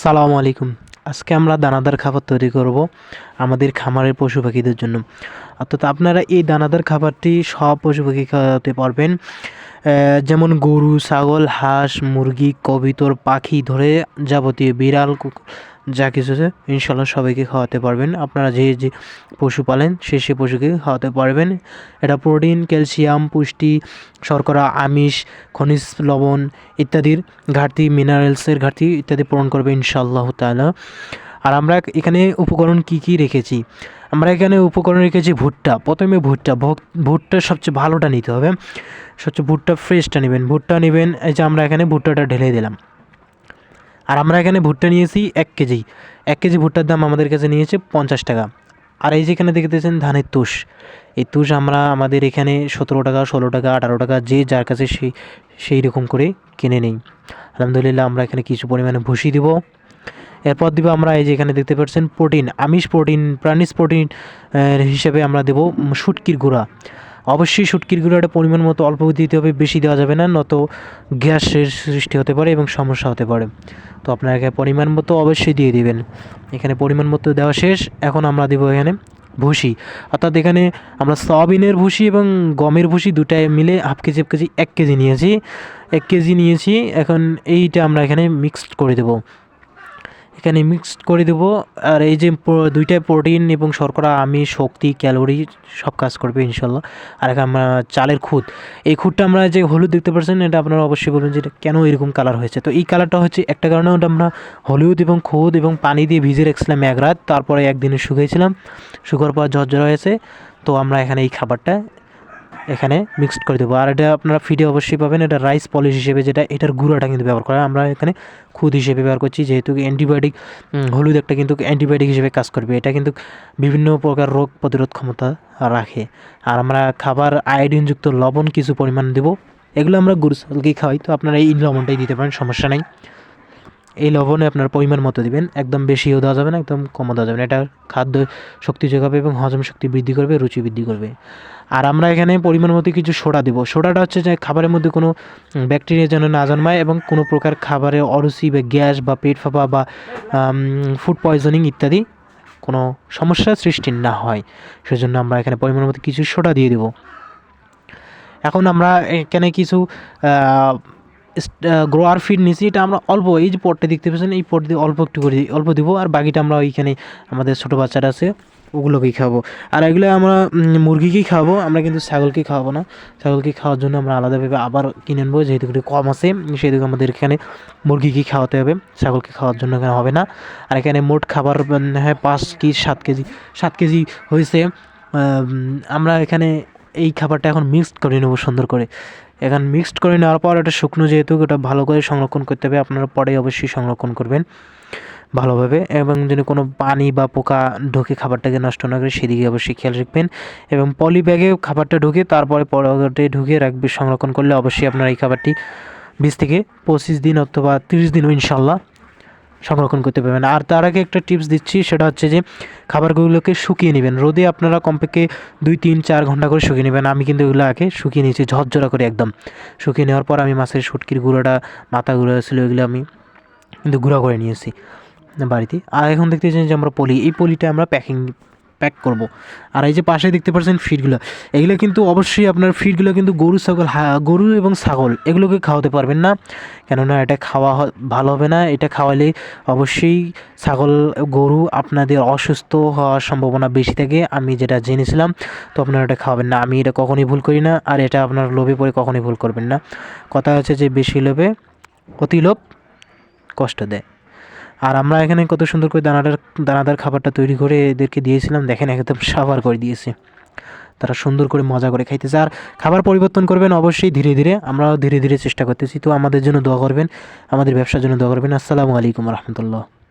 সালামু আলাইকুম। আজকে আমরা দানাদার খাবার তৈরি করব আমাদের খামারের পশু পাখিদের জন্য। অর্থাৎ আপনারা এই দানাদার খাবারটি সব পশু পাখি খাওয়াতে পারবেন। যেমন গরু, ছাগল, হাঁস, মুরগি, কবিতর, পাখি ধরে যাবতীয় বিড়াল যা কিছু আছে ইনশাল্লাহ সবাইকে খাওয়াতে পারবেন। আপনারা যে যে পশু পালেন, সে সে পশুকে খাওয়াতে পারবেন। এটা প্রোটিন, ক্যালসিয়াম, পুষ্টি, শর্করা, আমিষ, খনিজ, লবণ ইত্যাদির ঘাটতি, মিনারেলসের ঘাটতি ইত্যাদি পূরণ করবে ইনশাল্লাহ তাআলা। আর আমরা এখানে উপকরণ কি কি রেখেছি? আমরা এখানে উপকরণ রেখেছি ভুট্টা। প্রথমে ভুট্টা ভুট্টা সবচেয়ে ভালোটা নিতে হবে। সবচেয়ে ভুট্টা ফ্রেশটা নেবেন। ভুট্টা নেবেন, এই যে আমরা এখানে ভুট্টাটা ঢেলে দিলাম। আর আমরা এখানে ভুট্টা নিয়েছি এক কেজি। এক কেজি ভুট্টার দাম আমাদের কাছে নিয়েছে পঞ্চাশ টাকা। আর এই যেখানে দেখতেছেন ধানের তুষ। এই তুষ আমরা আমাদের এখানে সতেরো টাকা ষোলো টাকা আঠারো টাকা যে যার কাছে সেই সেই রকম করে কিনে নেই। আলহামদুলিল্লাহ আমরা এখানে কিছু পরিমাণে ভুসি দিব। এরপর দিব আমরা এই যে এখানে দেখতে পাচ্ছেন প্রোটিন আমিষ প্রোটিন প্রাণিজ প্রোটিন হিসেবে আমরা দেব উম, শুটকির গুঁড়া। অবশ্যই শুটকির গুঁড়াটা পরিমাণ মতো অল্প দিতে হবে, বেশি দেওয়া যাবে না নত গ্যাসের সৃষ্টি হতে পারে এবং সমস্যা হতে পারে। তো আপনাকে পরিমাণ মতো অবশ্যই দিয়ে দিবেন। এখানে পরিমাণ মতো দেওয়া শেষ। এখন আমরা দেবো এখানে ভুসি। অর্থাৎ এখানে আমরা সয়াবিনের ভুসি এবং গমের ভুসি দুটাই মিলে হাফ কেজি হাফ কেজি, এক কেজি নিয়েছি। এক কেজি নিয়েছি। এখন এইটা আমরা এখানে মিক্সড করে দেবো। এখানে মিক্সড করে দেবো। আর এই যে দুইটাই প্রোটিন এবং শর্করা, আমি, শক্তি ক্যালোরি সব কাজ করবে ইনশাল্লাহ। আর এখানে আমরা চালের খুদ এই খুদটা আমরা যে হলুদ দেখতে পাচ্ছেন, এটা আপনারা অবশ্যই বলবেন যে এটা কেন এরকম কালার হয়েছে? তো এই কালারটা হচ্ছে একটা কারণে ওটা আমরা হলুদ এবং খুদ এবং পানি দিয়ে ভিজে রেখেছিলাম এক রাত। তারপরে একদিনে শুকিয়েছিলাম। শুকার পর ঝরঝরা হয়েছে। তো আমরা এখানে এই খাবারটা এখানে মিক্সড করে দেবো। আর এটা আপনারা ফিডে অবশ্যই পাবেন। এটা রাইস পলিশ হিসেবে যেটা, এটার গুঁড়াটা কিন্তু ব্যবহার করা আমরা এখানে খুদ হিসেবে ব্যবহার করছি, যেহেতু অ্যান্টিবায়োটিক হলুদ একটা কিন্তু অ্যান্টিবায়োটিক হিসেবে কাজ করবে। এটা কিন্তু বিভিন্ন প্রকার রোগ প্রতিরোধ ক্ষমতা রাখে। আর আমরা খাবার আয়োডিনযুক্ত লবণ কিছু পরিমাণ দেবো। এগুলো আমরা গরু ছাগলকেই খাওয়াই। তো আপনারা এই লবণটাই দিতে পারেন, সমস্যা নেই। এই লবণে আপনার পরিমাণ মতো দিবেন। একদম বেশিও দেওয়া যাবে না, একদম কমও দেওয়া যাবে না। এটা খাদ্য শক্তি যোগাবে এবং হজম শক্তি বৃদ্ধি করবে, রুচি বৃদ্ধি করবে। আর আমরা এখানে পরিমাণ মতো কিছু সোডা দেবো। সোডাটা হচ্ছে যে খাবারের মধ্যে কোনো ব্যাকটেরিয়া যেন না জন্মায় এবং কোনো প্রকার খাবারে অরুচি বা গ্যাস বা পেট ফাঁপা বা ফুড পয়জনিং ইত্যাদি কোনো সমস্যার সৃষ্টি না হয়। সেজন্য আমরা এখানে পরিমাণ মতো কিছু সোডা দিয়ে দেবো। এখন আমরা এখানে কিছু গ্রোয়ার ফিড নিছি, এটা আমরা অল্প, এই যে পটটা দেখতে পাচ্ছেন, এই পট দিয়ে অল্প একটু করে অল্প দিব, আর বাকিটা আমরা ওইখানে আমাদের ছোটো বাচ্চারা আছে, ওগুলোকেই খাব। আর এগুলো আমরা মুরগিকেই খাওয়াবো আমরা কিন্তু ছাগলকে খাওয়াবো না। ছাগলকে খাওয়ার জন্য আমরা আলাদাভাবে আবার কিনে নেব যেহেতু একটু কম আছে, সেহেতু আমাদের এখানে মুরগিকেই খাওয়াতে হবে, ছাগলকে খাওয়ার জন্য এখানে হবে না। আর এখানে মোট খাবার হ্যাঁ পাঁচ কেজি, সাত কেজি সাত কেজি হয়েছে। আমরা এখানে এই খাবারটা এখন মিক্সড করে নেব সুন্দর করে। এখন মিক্সড করে নেওয়ার পর এটা শুকনো যেহেতু, ওটা ভালো করে সংরক্ষণ করতে হবে। আপনারা পরে অবশ্যই সংরক্ষণ করবেন ভালোভাবে। এবং যদি কোনো পানি বা পোকা ঢুকে খাবারটাকে নষ্ট না করে, সেদিকে অবশ্যই খেয়াল রাখবেন। এবং পলি ব্যাগে খাবারটা ঢুকে তারপরে পরবর্তী ঢুকে রাখবে সংরক্ষণ করলে অবশ্যই আপনারা এই খাবারটি বিশ থেকে পঁচিশ দিন অথবা তিরিশ দিন ইনশাল্লাহ সংরক্ষণ করতে পারবেন। আর তার আগে একটা টিপস দিচ্ছি, সেটা হচ্ছে যে খাবারগুলোকে শুকিয়ে নেবেন। রোদে আপনারা কমপক্ষে দুই, তিন, চার ঘণ্টা করে শুকিয়ে নেবেন। আমি কিন্তু এগুলো আগে শুকিয়ে নিয়েছি, ঝরঝরা করে একদম। শুকিয়ে নেওয়ার পর আমি মাছের শুটকির গুঁড়োটা মাথা গুঁড়ো ছিল ওইগুলো আমি কিন্তু গুঁড়া করে নিয়েছি বাড়িতে। আর এখন দেখতেছেন যে আমরা পলি, এই পলিটা আমরা প্যাকিং প্যাক করব। আর এই যে পাশে দেখতে পাচ্ছেন ফিডগুলো এগুলো কিন্তু অবশ্যই আপনার ফিডগুলো কিন্তু গরু, ছাগল গরু এবং ছাগল, এগুলোকে খাওয়াতে পারবেন না। কেননা এটা খাওয়া ভালো হবে না। এটা খাওয়ালে অবশ্যই ছাগল, গরু আপনাদের অসুস্থ হওয়ার সম্ভাবনা বেশি থাকে। আমি যেটা জেনেছিলাম, তো আপনারা এটা খাওয়াবেন না। আমি এটা কখনোই ভুল করি না, আর এটা আপনার লোভে পড়ে কখনোই ভুল করবেন না। কথা হচ্ছে যে বেশি লোভে অতি লোভ কষ্ট দেয়। আর আমরা এখানে কত সুন্দর করে দানাদার দানাদার খাবারটা তৈরি করে এদেরকে দিয়েছিলাম। দেখেন, একদম সাবার করে দিয়েছে। তারা সুন্দর করে মজা করে খাইতেছে। আর খাবার পরিবর্তন করবেন অবশ্যই ধীরে ধীরে। আমরাও ধীরে ধীরে চেষ্টা করতেছি। তো আমাদের জন্য দোয়া করবেন। আমাদের ব্যবসার জন্য দোয়া করবেন। আসসালামু আলাইকুম রহমতুল্লাহ।